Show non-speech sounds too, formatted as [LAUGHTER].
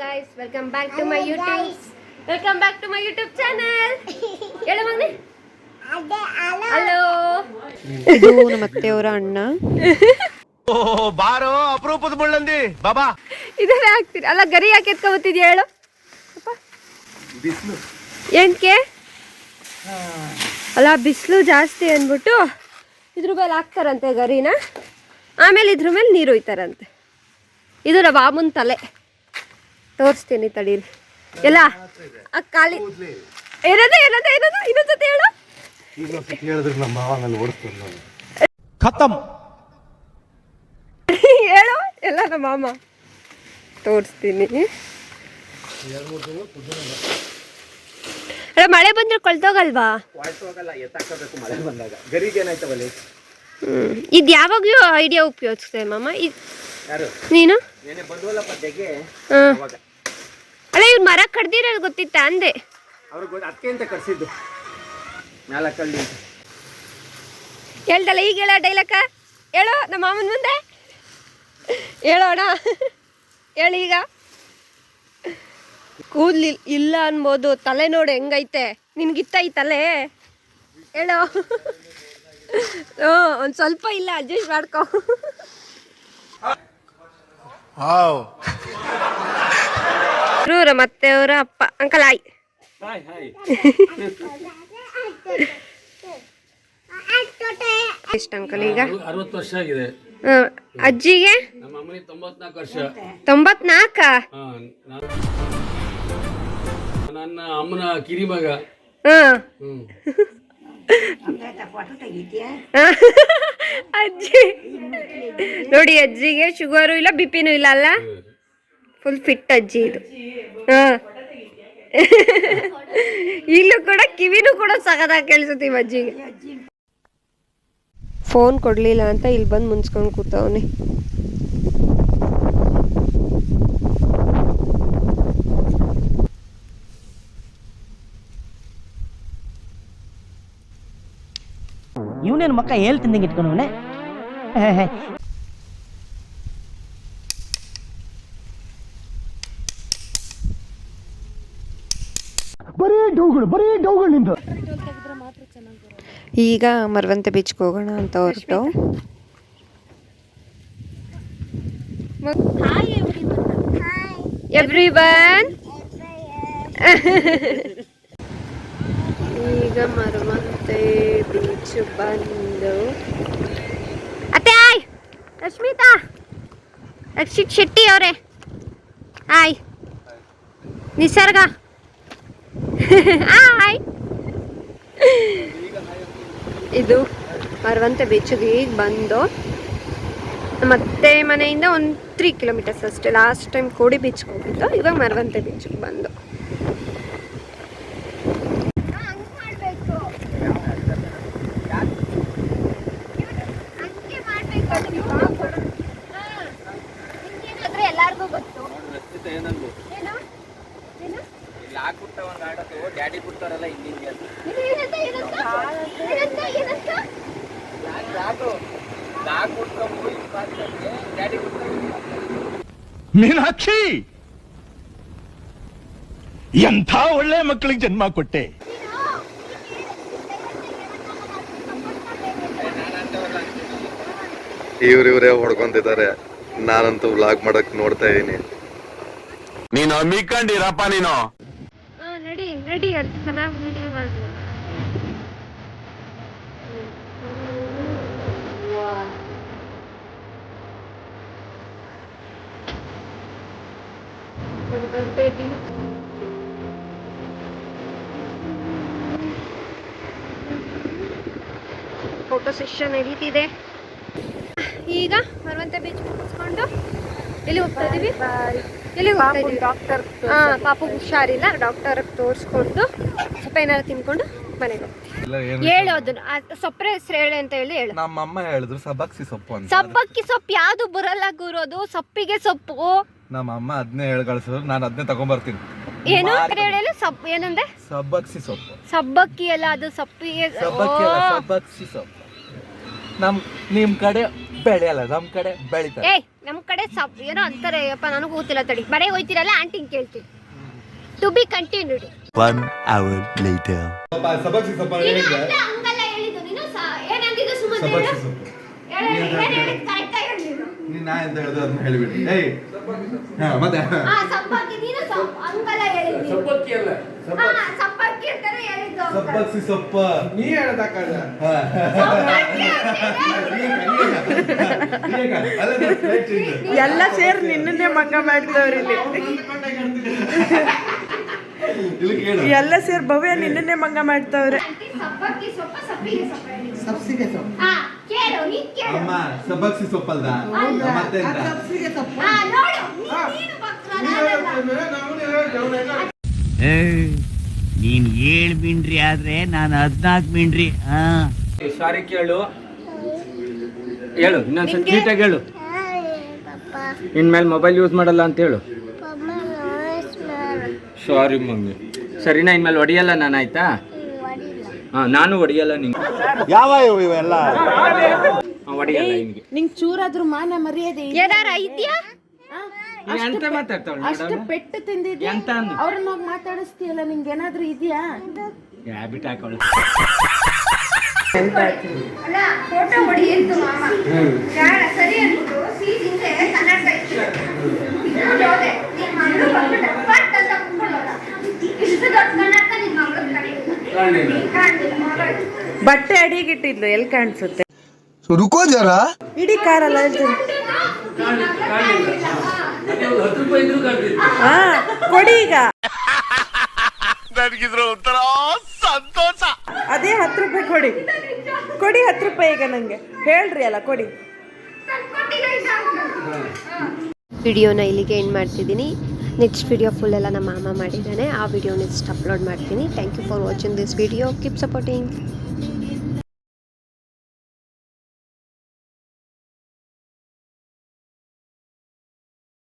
Guys welcome back to my YouTube welcome back to my YouTube channel ಹೇಳು ಮಗನೆ. Hello. ಇದು ನಮ್ಮ ಅತ್ತೆಯವರ ಅಣ್ಣ. ಓ ಬಾರೋ ಅಪರೂಪದ ಮುಳ್ಳಂದಿ. ಬಾಬಾ. ಇದನ್ನ ಹಾಕ್ತೀರಿ. ಅಲ್ಲ ಗರಿ ಯಾಕೆ ಎತ್ಕೊಬತ್ತಿದ್ಯಾ ಹೇಳು. ಏನಕ್ಕೆ ಅಲ್ಲ ಬಿಸಿಲು ಜಾಸ್ತಿ ಅಂದ್ಬಿಟ್ಟು ಇದ್ರ ಮೇಲೆ ಹಾಕ್ತಾರಂತೆ ಗರಿನ. ಆಮೇಲೆ ಇದ್ರ ಮೇಲೆ ನೀರು ಒಯ್ತಾರಂತೆ. ಇದು ನಮ್ಮ ಬಾಮನ್ ತಲೆ. ತೋರಿಸ್ತೀನಿ ತಡೀರಿ ಎಲ್ಲ? ಆ ಖಾಲಿ. ಏನದ ಏನದ ಏನದ? ಇನ್ನೊಂದ್ಸತಿ ಹೇಳು. ಖತಮ್ ಹೇಳು. ಎಲ್ಲ ನಮ್ಮ ಮಾಮ. ತೋರಿಸ್ತೀನಿ. ಅಲ್ಲ ಮಳೆ ಬಂದ್ರೆ ಕೊಳ್ತೋಗಲ್ವಾ ಇದು ಯಾವಾಗ್ಲೂ ಐಡಿಯಾ ಉಪಯೋಗಿಸ್ತೇವೆ ಮಾಮ? ಇದು ನೀನು? ಹಾಂ. ಅಲ್ಲ ಇವ್ರು ಮರ ಕಡ್ದಿರೋದು ಗೊತ್ತಿತ್ತ ಅಂದೆ. ಅವ್ರಿಗೆ ಗೊತ್ತ ಅದಕ್ಕೆ ಅಂತ ಕರ್ಸಿದ್ದು. ಹೇಳ್ದಲ್ಲ ಈಗ ಹೇಳ ಡೈಲಕ್ಕ ಹೇಳೋ ನಮ್ಮ ಮಾಮನ ಮುಂದೆ. ಹೇಳೋಣ. ಹೇಳಿ ಈಗ. ಕೂದ್ಲಿ ಇಲ್ಲ ಅನ್ಬೋದು ತಲೆ ನೋಡು ಹೆಂಗೈತೆ. ನಿನ್ಗಿತ್ತ ಈ ತಲೆ? ಹೇಳೋ. ಹ್ಞೂ ಒಂದು ಸ್ವಲ್ಪ ಇಲ್ಲ ಅಡ್ಜಸ್ಟ್ ಮಾಡ್ಕೊ. ಇವ್ರು ಮತ್ತೆ ಅವರ ಅಪ್ಪ ಅಂಕಲ್ ಆಯ್ ಎಷ್ಟು ಅಂಕಲ್ ಈಗ? ಅರವತ್ತು ವರ್ಷ ಆಗಿದೆ. ಅಜ್ಜಿಗೆ? ತೊಂಬತ್ನಾಲ್ಕು ನನ್ನ ಅಮ್ಮನ ಕಿರಿಮಗ ಅಜ್ಜಿ. ನೋಡಿ ಅಜ್ಜಿಗೆ ಶುಗರು ಇಲ್ಲ ಬಿಪಿನೂ ಇಲ್ಲ ಅಲ್ಲ? ಫುಲ್ ಫಿಟ್ ಅಜ್ಜಿ ಇದು. ಹಾ. [LAUGHS] ಇಲ್ಲೂ ಕೂಡ ಕಿವಿನೂ ಕೂಡ ಸಗದಾಗಿ ಕೇಳಿಸುತ್ತೆ ಅಜ್ಜಿಗೆ. ಫೋನ್ ಕೊಡಲಿಲ್ಲ ಅಂತ ಇಲ್ಲಿ ಬಂದು ಮುಂಚ್ಕೊಂಡು ಕೂತವನೇ. ಇವನೇನು ಮಕ್ಕ ಹೇಳ್ತಿದ್ದಂಗೆ ಇಟ್ಕೊಂಡವನೆ ಈಗ ಮರವಂತೆ ಬೀಚ್ಗೆ ಹೋಗೋಣ ಅಂತ ಹೊರಟು. ಎವ್ರಿ ಒನ್ ಈಗ ಮರವಂತೆ ಬೀಚ್ ಬಂದು. ಅತ್ತೆ ಆಯ್! ರಶ್ಮಿತಾ! ರಕ್ಷಿತ್ ಶೆಟ್ಟಿ ಅವರೇ. ಆಯ್. ನಿಸರ್ಗ. ಆಯ್ ಇದು ಮರವಂತೆ ಬೀಚಿಗೆ ಈಗ ಬಂದು ಮತ್ತೆ ಮನೆಯಿಂದ ಒಂದು ತ್ರೀ ಕಿಲೋಮೀಟರ್ಸ್ ಅಷ್ಟೇ. ಲಾಸ್ಟ್ ಟೈಮ್ ಕೋಡಿ ಬೀಚ್ಗೆ ಹೋಗಿದ್ದು, ಇವಾಗ ಮರವಂತೆ ಬೀಚಿಗೆ ಬಂದು. ಮೀನಾಕ್ಷಿ! ಎಂಥ ಒಳ್ಳೆ ಮಕ್ಕಳಿಗೆ ಜನ್ಮ ಕೊಟ್ಟೆ? ಇವ್ರಿವ್ರೇ ಇವರೇ ಹೊಡ್ಕೊಂತಿದ್ದಾರೆ ನಾನಂತೂ ವ್ಲಾಗ್ ಮಾಡಕ್ ನೋಡ್ತಾ ಇದೀನಿ ನೀನು ಅಮ್ಮಿಕೊಂಡಿರಪ್ಪ ನೀನು. ರೆಡಿ ರೆಡಿ ಅಂತ ಚೆನ್ನಾಗಿ ವಿಡಿಯೋ ಮಾಡಿ ಫೋಟೋ ಸೆಷನ್ ನಡೀತಿದೆ. ಈಗ ಮರವಂತ ಬೀಚ್ ಮುಗಿಸ್ಕೊಂಡು ಎಲ್ಲಿ ಹೋಗ್ತಾ ಇದೀವಿ? ಎಲ್ಲಿ ಹೋಗ್ತಾ ಇದೀವಿ? ಡಾಕ್ಟರ್ ಹಾ ಪಾಪು ಹುಷಾರಿಲ್ಲ. ಡಾಕ್ಟರ್ ತೋರಿಸ್ಕೊಂಡು ಸ್ವಲ್ಪ ಏನಾದ್ರು ತಿನ್ಕೊಂಡು ಮನೆಗೆ ಹೋಗ್ತೀವಿ. ಹೇಳು ಅದನ್ನ. ಸೊಪ್ಪರ ಹೆಸರು ಹೇಳು ಅಂತ ಹೇಳಿ ಹೇಳು. ನಮ್ಮಮ್ಮ ಹೇಳಿದ್ರು ಸಬ್ಬಕ್ಕಿ ಸೊಪ್ಪು ಅಂತ. ಸಬ್ಬಕ್ಕಿ ಸೊಪ್ಪು ಯಾವುದು ಬರಲ್ಲ ಗುರೋದು ಸೊಪ್ಪಿಗೆ ಸೊಪ್ಪು. ನಮ್ಮ ಅಮ್ಮ ಅದನ್ನೇ ಹೇಳಿ ಕಳ್ಸಿದ್ರು ನಾನು ಅದನ್ನೇ ತಗೊಂಬರ್ತೀನಿ. ಏನು ಹೇಳಿ ಸೊಪ್ಪು ಏನಂದೆ? ಸಬ್ಬಕ್ಕಿ ಸೊಪ್ಪು. ಸಬ್ಬಕ್ಕಿ ಅಲ್ಲ ಅದು ಸೊಪ್ಪಿಗೆ ಸಬ್ಬಕ್ಕಿ ಸೊಪ್ಪು. ನಮ್ ನಿಮ್ ಕಡೆ ಬೆಳೆಯಲ್ಲ ನಮ್ ಕಡೆ ಬೆಳಿತಾರೆ ಏಯ್ ನಮ್ ಕಡೆ ಸಪ್ ಏನೋ ಅಂತಾರೆ ಅಪ್ಪ ನನಗೂ ಗೊತ್ತಿಲ್ಲ ತಡಿ ಬಡೆ ಹೋಯ್ತಿರಲ್ಲ ಆಂಟಿ ಕೇಳ್ತೀನಿ to be continued one hour later ಸಬಕ್ಸಿ ಸ್ವಲ್ಪ ಹಂಗಲ್ಲ ಹೇಳಿದ್ದು ನೀನು ಸ- ಏನಂದಿದ್ದು ಸುಮ್ಮನೆ ಹೇಳು. ಹೇಳು, ಹೇಳು, ಏನ್ ಹೇಳಿದ್ದು correct ಆಗಿ ಹೇಳು ನೀನು. ನೀನ್ ನಾ ಎಂತ ಹೇಳ್ದು ಅದನ್ನ ಹೇಳಿಬಿಡಿ. ಏಯ್. ಹಾ ಮತ್ತೆ. ಆ, ಸಬ್ಬಕ್ಕಿ ನೀನು ನೀನು. ಸಬ್ಬಕ್ಕಿ ಅಲ್ಲ. ಹಾ, ಸಬ್ಬಕ್ಕಿ ಅಂತಾನೆ ಹೇಳಿದ್ದು ಸೊಪ್ಪ. ನೀ ಹೇಳ್ದಕ್ಕಾಗ ಸಬ್ಬಕ್ಕಿ ಅಂತಿದ್ರೆ ಎಲ್ಲ ಸೇರಿ ನಿನ್ನನ್ನೇ ಮಂಗ ಮಾಡ್ತವ್ರಿ ಇಲ್ಲಿ ಇಲ್ಲಿ ಕೇಳು. ಎಲ್ಲ ಸೇರಿ ಭವ್ಯ ನಿನ್ನನ್ನೇ ಮಂಗ ಮಾಡ್ತಾವ್ರೆ. ಆಂಟಿ ಸಬ್ಬಕ್ಕಿ ಸೊಪ್ಪ ಸಬ್ಬಿಗೆ. ಸಬ್ಸಿಗೆ ಹಾ, ಅಮ್ಮ ಸಬ್ಬಕ್ಸಿ ಸೊಪ್ಪಲ್ದ? ಮತ್ತೆ ನೀನು ಏಳ್ ಮಿಂಡ್ರಿ ಆದ್ರೆ ನಾನು ಹದ್ನಾಲ್ಕು ಮಿಂಡ್ರಿ ಹಾ. ಸಾರಿ ಕೇಳು. ಹೇಳು ಇನ್ನೊಂದ್ಸಲ ನೀಟಾಗಿ ಹೇಳು. ಇನ್ಮೇಲೆ ಮೊಬೈಲ್ ಯೂಸ್ ಮಾಡಲ್ಲ ಅಂತ ಹೇಳು. Sorry mummy. ಸರಿನಾ ಇನ್ಮೇಲೆ ಹೊಡಿಯಲ್ಲ ನಾನು ಆಯ್ತಾ? ಹಾ ನಾನು ಹೊಡಿಯಲ್ಲ ನಿಂಗೆ. ಯಾವ ಇವೆಲ್ಲ? ನಿಂಗ್ ಚೂರಾದ್ರೂ ಮಾನ ಮರ್ಯಾದೆ ಇದೆ? ಏನಾರ ಐದ್ಯಾ ಆ? ನೀನ್ ಎಂತ ಮಾತಾಡ್ತಾವಳು ಅಷ್ಟು ಪೆಟ್ಟು ಎಂತ ಅಂದು ಅವ್ರನ್ನ ಹೋಗಿ ಮಾತಾಡಿಸ್ತೀಯಲ್ಲ ನಿಂಗೆ ಏನಾದ್ರೂ ಇದೆಯಾ? ಹ್ಯಾಬಿಟ್ ಹಾಕೊಳ್ಳು. ಅಲ್ಲ ಫೋಟೋ ಹೊಡಿ ಎಂದು ಮಾಮ? ಬೇಡ ಸರಿ ಅಂದ್ಬಿಟ್ಟು ಸೀಟಿಂದೆ ಕನ್ನಡ ಇಟ್ಟು ಇಟ್ಕೊಂಡು ಹೋದೆ. ನಿನ್ ಮಗಳು ಬಂದ್ಬಿಟ್ಟು ಪಟ್ ಅಂತ ಕುತ್ಕೊಂಡೋದ ಇಷ್ಟು ದೊಡ್ಡ ಕನ್ನಡ ನಿನ್ ಮಗಳು ಕಡಿಲಿಲ್ಲ ಕಾಣ್ಲಿಲ್ಲ. ಮಗಳು ಬಟ್ಟೆ ಅಡಿಗಿಟ್ಟಿದ್ಲು ಎಲ್ಲಿ ಕಾಣಿಸುತ್ತೆ? ರುಕೋ ಜರ ಇಡೀ ಕಾರಲ್ಲ ಅಲ್ಲ ಒಂದು ಹತ್ತು ರೂಪಾಯಿ ಇದ್ರೂ ಕಾಣ್ತಿತ್ತು ಹಾ ಕೊಡಿ ಈಗ. ನನಗಿದ್ರ ಒಂಥರ ಸಂತೋಷ. ಅದೇ ಹತ್ತು ರೂಪಾಯಿ ಕೊಡಿ. ಕೊಡಿ ಹತ್ತು ರೂಪಾಯಿ ಈಗ ನಂಗೆ. ಹೇಳ್ರಿ ಅಲ್ಲ ಕೊಡಿ. ವಿಡಿಯೋನ ಇಲ್ಲಿಗೆ ಎಂಡ್ ಮಾಡ್ತಿದ್ದೀನಿ. ನೆಕ್ಸ್ಟ್ ವಿಡಿಯೋ ಫುಲ್ ಎಲ್ಲ ನಮ್ಮ ಮಾಮ ಮಾಡಿದ್ದಾನೆ. ಆ ವಿಡಿಯೋ ನೆಕ್ಸ್ಟ್ ಅಪ್ಲೋಡ್ ಮಾಡ್ತೀನಿ. Thank you for watching this video keep supporting